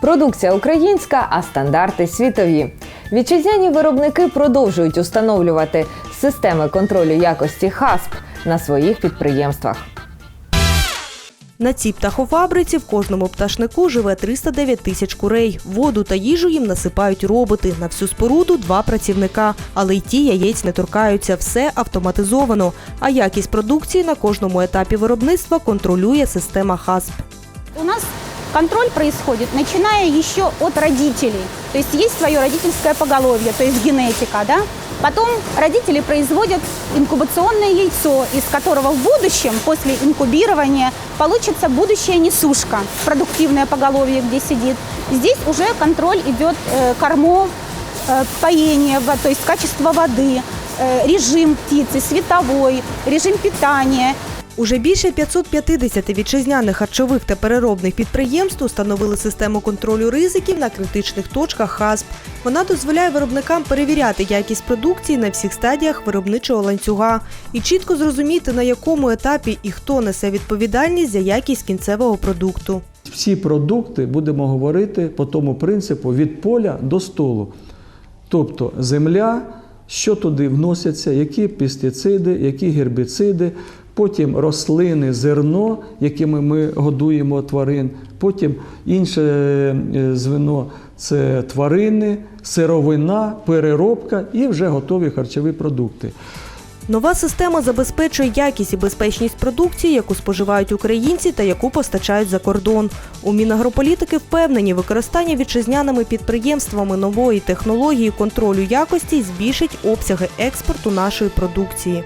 Продукція українська, а стандарти світові. Вітчизняні виробники продовжують установлювати системи контролю якості ХАСП на своїх підприємствах. На цій птахофабриці в кожному пташнику живе 309 тисяч курей. Воду та їжу їм насипають роботи. На всю споруду два працівника. Але й ті яєць не торкаються. Все автоматизовано. А якість продукції на кожному етапі виробництва контролює система ХАСП. У нас контроль происходит, начиная еще от родителей. То есть есть свое родительское поголовье, то есть генетика, да? Потом родители производят инкубационное яйцо, из которого в будущем, после инкубирования, получится будущая несушка, продуктивное поголовье, где сидит. Здесь уже контроль идет э, кормов, э, поения, во- то есть качество воды, э, режим птицы, световой, режим питания, Уже більше 550 вітчизняних харчових та переробних підприємств установили систему контролю ризиків на критичних точках ХАСП. Вона дозволяє виробникам перевіряти якість продукції на всіх стадіях виробничого ланцюга і чітко зрозуміти, на якому етапі і хто несе відповідальність за якість кінцевого продукту. Всі продукти будемо говорити по тому принципу від поля до столу. Тобто земля, що туди вносяться, які пестициди, які гербіциди, потім рослини, зерно, якими ми годуємо тварин, потім інше е, звено це тварини, сировина, переробка і вже готові харчові продукти. Нова система забезпечує якість і безпечність продукції, яку споживають українці та яку постачають за кордон. У Мінагрополітики впевнені, використання вітчизняними підприємствами нової технології контролю якості збільшить обсяги експорту нашої продукції.